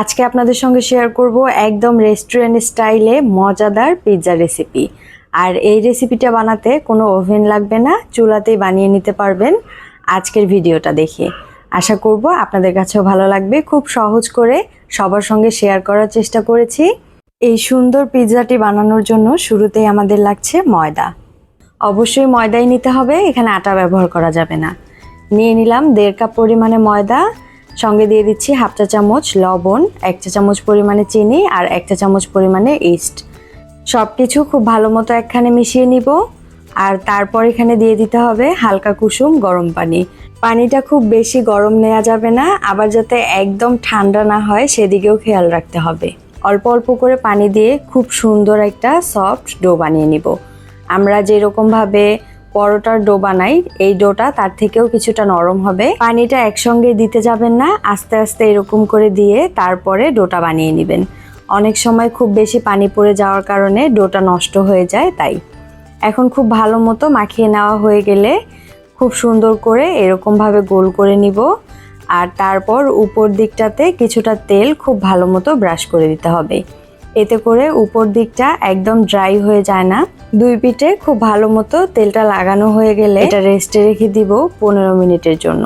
আজকে আপনাদের সঙ্গে শেয়ার করব একদম রেস্টুরেন্ট স্টাইলে মজাদার পিৎজা রেসিপি আর এই রেসিপিটা বানাতে কোনো ওভেন লাগবে না, চুলাতেই বানিয়ে নিতে পারবেন আজকের ভিডিওটা দেখে। আশা করব আপনাদের কাছেও ভালো লাগবে। খুব সহজ করে সবার সঙ্গে শেয়ার করার চেষ্টা করেছি। এই সুন্দর পিৎজাটি বানানোর জন্য শুরুতেই আমাদের লাগছে ময়দা। অবশ্যই ময়দাই নিতে হবে, এখানে আটা ব্যবহার করা যাবে না। নিয়ে নিলাম দেড় কাপ পরিমাণে ময়দা। সঙ্গে দিয়ে দিচ্ছি হাফ চা চামচ লবণ, এক চা চামচ পরিমাণে চিনি আর এক চা চামচ পরিমাণে ইস্ট। সব কিছু খুব ভালো মতো একখানে মিশিয়ে নিব। আর তারপর এখানে দিয়ে দিতে হবে হালকা কুসুম গরম পানি। পানিটা খুব বেশি গরম নেওয়া যাবে না, আবার যাতে একদম ঠান্ডা না হয় সেদিকেও খেয়াল রাখতে হবে। অল্প অল্প করে পানি দিয়ে খুব সুন্দর একটা সফট ডো বানিয়ে নিব। আমরা যেরকমভাবে পরোটার ডো বানাই, এই ডোটা তার থেকেও কিছুটা নরম হবে। পানিটা একসঙ্গে দিতে যাবেন না, আস্তে আস্তে এরকম করে দিয়ে তারপরে ডোটা বানিয়ে নেবেন। অনেক সময় খুব বেশি পানি পড়ে যাওয়ার কারণে ডোটা নষ্ট হয়ে যায়, তাই। এখন খুব ভালো মতো মাখিয়ে নেওয়া হয়ে গেলে খুব সুন্দর করে এরকমভাবে গোল করে নিব। আর তারপর উপর দিকটাতে কিছুটা তেল খুব ভালো মতো ব্রাশ করে দিতে হবে। এতে করে উপর দিকটা একদম ড্রাই হয়ে যায় না। দুই পিঠে খুব ভালো মতো তেলটা লাগানো হয়ে গেলে এটা রেস্টে রেখে দিব পনেরো মিনিটের জন্য।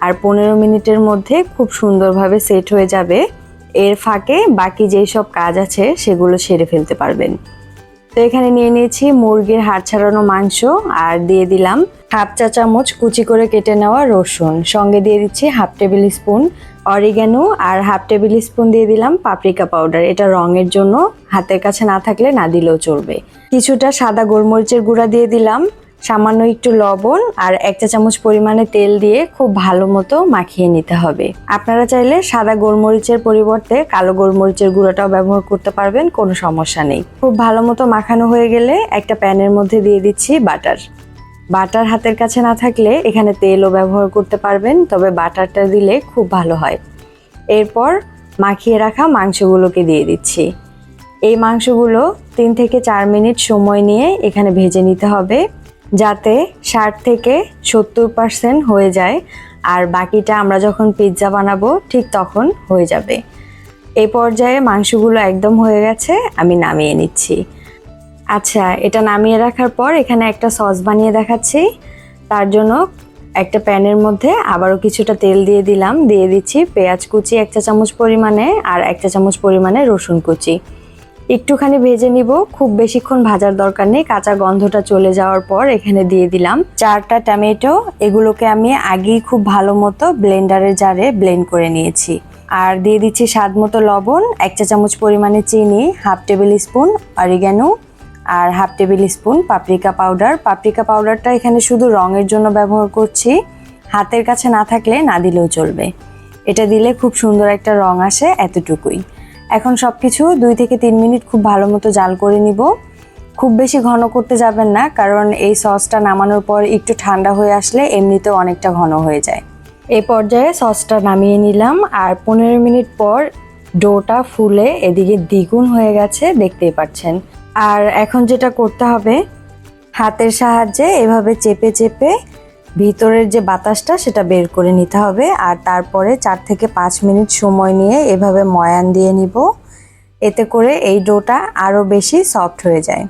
আর পনেরো মিনিটের মধ্যে খুব সুন্দরভাবে সেট হয়ে যাবে। এর ফাঁকে বাকি যেই সব কাজ আছে সেগুলো সেরে ফেলতে পারবেন। তো এখানে নিয়ে নিয়েছি মুরগির হাড় ছাড়ানো মাংস আর দিয়ে দিলাম হাফ চা চামচ কুচি করে কেটে নেওয়া রসুন। সঙ্গে দিয়ে দিচ্ছি হাফ টেবিল স্পুন অরিগ্যানো আর হাফ টেবিল স্পুন দিয়ে দিলাম পাপরিকা পাউডার। এটা রঙের জন্য, হাতের কাছে না থাকলে না দিলেও চলবে। কিছুটা সাদা গোলমরিচের গুঁড়া দিয়ে দিলাম, সামান্য একটু লবণ আর এক চা চামচ পরিমাণে তেল দিয়ে খুব ভালো মতো মাখিয়ে নিতে হবে। আপনারা চাইলে সাদা গোলমরিচের পরিবর্তে কালো গোলমরিচের গুঁড়োটাও ব্যবহার করতে পারবেন, কোনো সমস্যা নেই। খুব ভালো মতো মাখানো হয়ে গেলে একটা প্যানের মধ্যে দিয়ে দিচ্ছি বাটার। বাটার হাতের কাছে না থাকলে এখানে তেলও ব্যবহার করতে পারবেন, তবে বাটারটা দিলে খুব ভালো হয়। এরপর মাখিয়ে রাখা মাংসগুলোকে দিয়ে দিচ্ছি। এই মাংসগুলো তিন থেকে চার মিনিট সময় নিয়ে এখানে ভেজে নিতে হবে, যাতে ষাট থেকে সত্তর পার্সেন্ট হয়ে যায়, আর বাকিটা আমরা যখন পিৎজা বানাবো ঠিক তখন হয়ে যাবে। এই পর্যায়ে মাংসগুলো একদম হয়ে গেছে, আমি নামিয়ে নিচ্ছি। আচ্ছা এটা নামিয়ে রাখার পর এখানে একটা সস বানিয়ে দেখাচ্ছি। তার জন্য একটা প্যানের মধ্যে আবারও কিছুটা তেল দিয়ে দিলাম। দিয়ে দিচ্ছি পেঁয়াজ কুচি এক চা চামচ পরিমাণে আর এক চা চামচ পরিমাণে রসুন কুচি। একটুখানি ভেজে নিব, খুব বেশিক্ষণ ভাজার দরকার নেই। কাঁচা গন্ধটা চলে যাওয়ার পর এখানে দিয়ে দিলাম চারটা টমেটো। এগুলোকে আমি আগেই খুব ভালো মতো ব্লেন্ডারের জারে ব্লেন্ড করে নিয়েছি। আর দিয়ে দিচ্ছি স্বাদ মতো লবণ, এক চা চামচ পরিমাণে চিনি, হাফ টেবিল স্পুন অরিগ্যানো আর half tablespoon paprika powder. Paprika পাউডারটা এখানে শুধু রঙের জন্য ব্যবহার করছি। হাতের কাছে না থাকলে না দিলেও চলবে। এটা দিলে খুব সুন্দর একটা রং আসে এতটুকুই। এখন সব কিছু দুই থেকে তিন মিনিট খুব ভালো মতো জাল করে নিব। খুব বেশি ঘন করতে যাবেন না, কারণ এই সসটা নামানোর পর একটু ঠান্ডা হয়ে আসলে এমনিতেও অনেকটা ঘন হয়ে যায়। এই পর্যায়ে সসটা নামিয়ে নিলাম আর পনেরো মিনিট পর ডোটা ফুলে এদিকে দ্বিগুণ হয়ে গেছে, দেখতেই পাচ্ছেন। আর এখন যেটা করতে হবে, হাতের সাহায্যে এভাবে চেপে চেপে ভিতরের যে বাতাসটা সেটা বের করে নিতে হবে। আর তারপরে চার থেকে পাঁচ মিনিট সময় নিয়ে এভাবে ময়ান দিয়ে নিব। এতে করে এই ডোটা আরও বেশি সফট হয়ে যায়।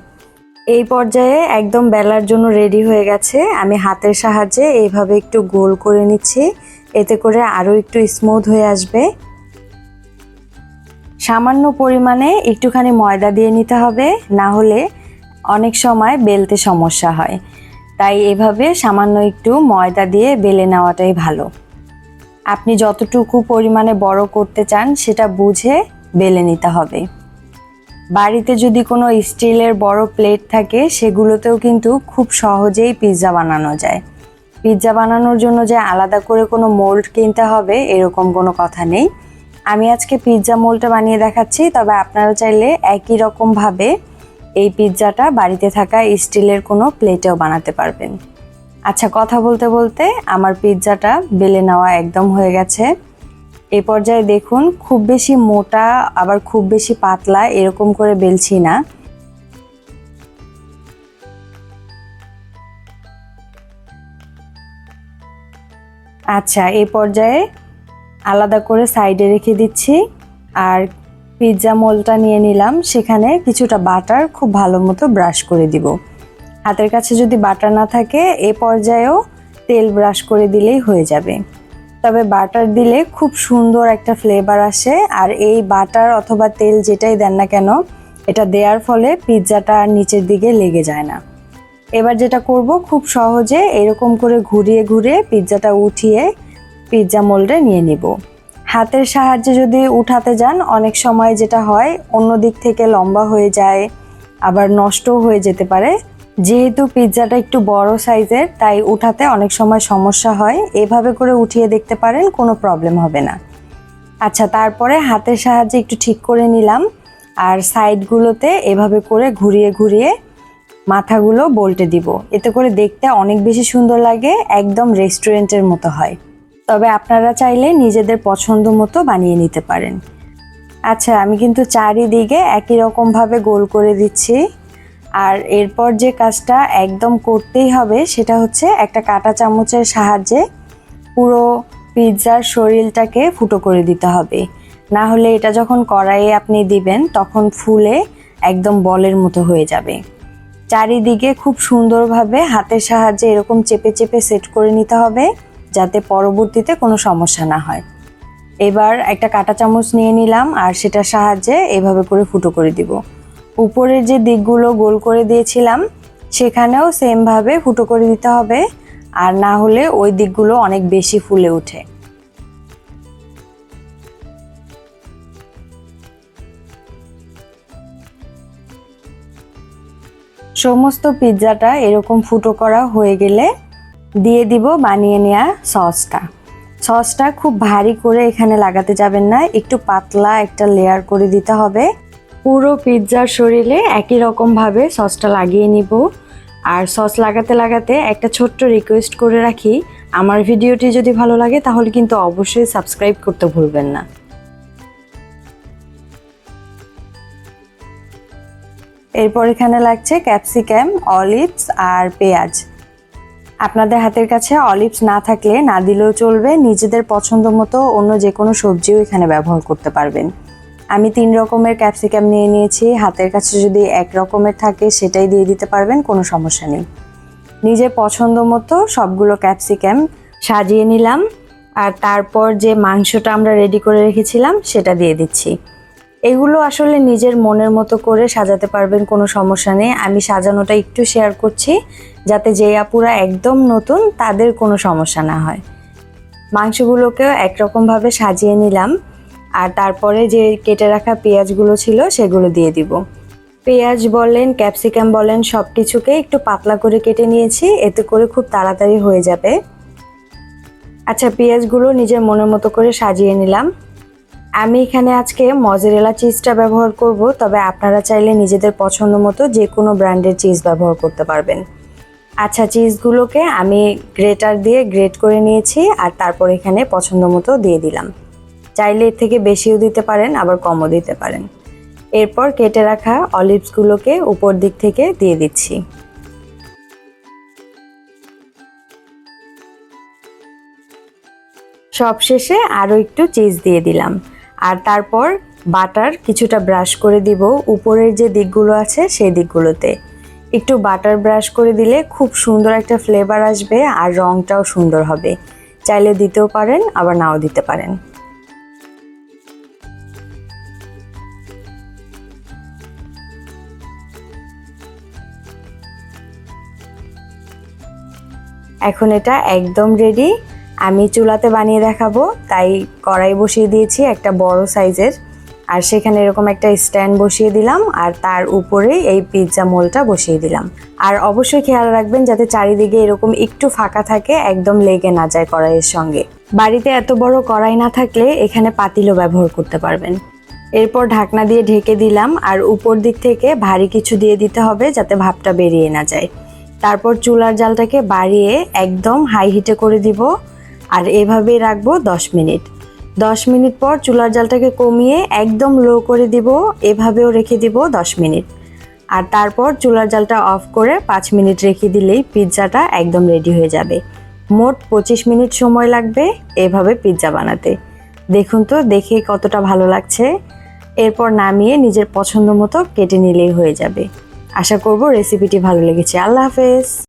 এই পর্যায়ে একদম বেলার জন্য রেডি হয়ে গেছে। আমি হাতের সাহায্যে এইভাবে একটু গোল করে নিচ্ছি। এতে করে আরও একটু স্মুথ হয়ে আসবে। সামান্য পরিমাণে একটুখানি ময়দা দিয়ে নিতে হবে, না হলে অনেক সময় বেলতে সমস্যা হয়। তাই এভাবে সামান্য একটু ময়দা দিয়ে বেলে নেওয়াটাই ভালো। আপনি যতটুকু পরিমাণে বড় করতে চান, সেটা বুঝে বেলে নিতে হবে। বাড়িতে যদি কোনো স্টিলের বড় প্লেট থাকে, সেগুলোতেও কিন্তু খুব সহজেই পিৎজা বানানো যায়। পিৎজা বানানোর জন্য যে আলাদা করে কোনো মোল্ড কিনতে হবে, এরকম কোনো কথা নেই। আমি আজকে পিৎজা মোল্ডটা বানিয়ে দেখাচ্ছি, তবে আপনারা চাইলে একই রকমভাবে এই পিৎজাটা বাড়িতে থাকা স্টিলের কোনো প্লেটেও বানাতে পারবেন। আচ্ছা কথা বলতে বলতে আমার পিৎজাটা বেলে নেওয়া একদম হয়ে গেছে। এ পর্যায়ে দেখুন, খুব বেশি মোটা, আবার খুব বেশি পাতলা এরকম করে বেলছি না। আচ্ছা এই পর্যায়ে আলাদা করে সাইডে রেখে দিচ্ছি। আর পিৎজা মোলটা নিয়ে নিলাম। সেখানে কিছুটা বাটার খুব ভালো মতো ব্রাশ করে দিব। হাতের কাছে যদি বাটার না থাকে, এ পর্যায়েও তেল ব্রাশ করে দিলেই হয়ে যাবে। তবে বাটার দিলে খুব সুন্দর একটা ফ্লেভার আসে। আর এই বাটার অথবা তেল যেটাই দেন না কেন, এটা দেওয়ার ফলে পিৎজাটা আর নিচের দিকে লেগে যায় না। এবার যেটা করব, খুব সহজে এরকম করে ঘুরিয়ে ঘুরিয়ে পিৎজাটা উঠিয়ে পিৎজা মোল্ডে নিয়ে নিব। হাতের সাহায্যে যদি উঠাতে যান, অনেক সময় যেটা হয়, অন্য দিক থেকে লম্বা হয়ে যায়, আবার নষ্টও হয়ে যেতে পারে। যেহেতু পিৎজাটা একটু বড় সাইজের, তাই উঠাতে অনেক সময় সমস্যা হয়। এভাবে করে উঠিয়ে দেখতে পারেন, কোনো প্রবলেম হবে না। আচ্ছা তারপরে হাতের সাহায্যে একটু ঠিক করে নিলাম। আর সাইডগুলোতে এভাবে করে ঘুরিয়ে ঘুরিয়ে মাথাগুলো বল্টে দিব। এতে করে দেখতে অনেক বেশি সুন্দর লাগে, একদম রেস্টুরেন্টের মতো হয়। তবে আপনারা চাইলে নিজেদের পছন্দ মতো বানিয়ে নিতে পারেন। আচ্ছা আমি কিন্তু চারিদিকে একই রকমভাবে গোল করে দিচ্ছি। আর এরপর যে কাজটা একদম করতেই হবে সেটা হচ্ছে একটা কাঁটা চামচের সাহায্যে পুরো পিৎজার শরীরটাকে ফুটো করে দিতে হবে। না হলে এটা যখন কড়াইয়ে আপনি দিবেন তখন ফুলে একদম বলের মতো হয়ে যাবে। চারিদিকে খুব সুন্দরভাবে হাতের সাহায্যে এরকম চেপে চেপে সেট করে নিতে হবে। যাতে পরবর্তীতে কোনো সমস্যা না হয়। এবার একটা কাঁটা চামচ নিয়ে নিলাম আর সেটার সাহায্যে এভাবে করে ফুটো করে দিব। উপরের যে দিকগুলো গোল করে দিয়েছিলাম, সেখানেও সেমভাবে ফুটো করে দিতে হবে আর না হলে ওই দিকগুলো অনেক বেশি ফুলে ওঠে। সমস্ত পিৎজাটা এরকম ফুটো করা হয়ে গেলে দিয়ে দিব, বানিয়ে নেওয়া সসটা। সসটা খুব ভারী করে এখানে লাগাতে যাবেন না, একটু পাতলা একটা লেয়ার করে দিতে হবে। পুরো পিৎজার শরীরে একই রকমভাবে সসটা লাগিয়ে নিব। আর সস লাগাতে লাগাতে একটা ছোট্ট রিকোয়েস্ট করে রাখি, আমার ভিডিওটি যদি ভালো লাগে তাহলে কিন্তু অবশ্যই সাবস্ক্রাইব করতে ভুলবেন না। এরপর এখানে লাগছে ক্যাপসিক্যাম অলিভস আর পেঁয়াজ। আপনাদের হাতের কাছে অলিভস না থাকলে না দিলেও চলবে। নিজেদের পছন্দ মতো অন্য যে কোনো সবজিও এখানে ব্যবহার করতে পারবেন। আমি তিন রকমের ক্যাপসিকাম নিয়ে নিয়েছি। হাতের কাছে যদি এক রকমের থাকে, সেটাই দিয়ে দিতে পারবেন, কোনো সমস্যা নেই। নিজের পছন্দ মতো সবগুলো ক্যাপসিকাম সাজিয়ে নিলাম। আর তারপর যে মাংসটা আমরা রেডি করে রেখেছিলাম, সেটা দিয়ে দিচ্ছি। এগুলো আসলে নিজের মনের মতো করে সাজাতে পারবেন, কোনো সমস্যা নেই। আমি সাজানোটা একটু শেয়ার করছি, যাতে যে আপুরা একদম নতুন, তাদের কোনো সমস্যা না হয়। মাংসগুলোকেও একরকমভাবে সাজিয়ে নিলাম, আর তারপরে যে কেটে রাখা পেঁয়াজগুলো ছিল, সেগুলো দিয়ে দিব। পেঁয়াজ বলেন, ক্যাপসিকাম বলেন সব কিছুকে একটু পাতলা করে কেটে নিয়েছি, এতে করে খুব তাড়াতাড়ি হয়ে যাবে। আচ্ছা পেঁয়াজগুলো নিজের মনের মতো করে সাজিয়ে নিলাম। আমি এখানে আজকে মজারেলা চিজটা ব্যবহার করব, তবে আপনারা চাইলে নিজেদের পছন্দ মতো যে কোনো ব্র্যান্ডের চিজ ব্যবহার করতে পারবেন। আচ্ছা চিজগুলোকে আমি গ্রেটার দিয়ে গ্রেট করে নিয়েছি আর তারপর এখানে পছন্দ মতো দিয়ে দিলাম। চাইলে এর থেকে বেশিও দিতে পারেন, আবার কমও দিতে পারেন। এরপর কেটে রাখা অলিভসগুলোকে উপর দিক থেকে দিয়ে দিচ্ছি। সবশেষে আরও একটু চিজ দিয়ে দিলাম। আর তারপর বাটার কিছুটা ব্রাশ করে দিব। উপরের যে দিকগুলো আছে, সেই দিকগুলোতে। একটু বাটার ব্রাশ করে দিলে খুব সুন্দর একটা ফ্লেভার আসবে আর রঙটাও সুন্দর হবে। চাইলে দিতেও পারেন, আবার নাও দিতে পারেন। এখন এটা একদম রেডি আমি চুলাতে বানিয়ে দেখাবো, তাই কড়াই বসিয়ে দিয়েছি একটা বড় সাইজের। আর সেখানে এরকম একটা স্ট্যান্ড বসিয়ে দিলাম, আর তার উপরে এই পিৎজা মোলটা বসিয়ে দিলাম। আর অবশ্যই খেয়াল রাখবেন যাতে চারিদিকে এরকম একটু ফাঁকা থাকে, একদম লেগে না যায় কড়াইয়ের সঙ্গে। বাড়িতে এত বড় কড়াই না থাকলে এখানে পাতিলও ব্যবহার করতে পারবেন। এরপর ঢাকনা দিয়ে ঢেকে দিলাম, আর উপর দিক থেকে ভারী কিছু দিয়ে দিতে হবে যাতে ভাপটা বেরিয়ে না যায়। তারপর চুলার জালটাকে বাড়িয়ে একদম হাই হিটে করে দিব। আর এভাবেই রাখব দশ মিনিট। দশ মিনিট পর চুলার জালটাকে কমিয়ে একদম লো করে দিব, এভাবেও রেখে দিব দশ মিনিট। আর তারপর চুলার জালটা অফ করে পাঁচ মিনিট রেখে দিলেই পিৎজাটা একদম রেডি হয়ে যাবে। মোট পঁচিশ মিনিট সময় লাগবে এভাবে পিৎজা বানাতে। দেখুন তো, দেখে কতটা ভালো লাগছে। এরপর নামিয়ে নিজের পছন্দ মতো কেটে নিলেই হয়ে যাবে। আশা করব রেসিপিটি ভালো লেগেছে। আল্লাহ হাফেজ।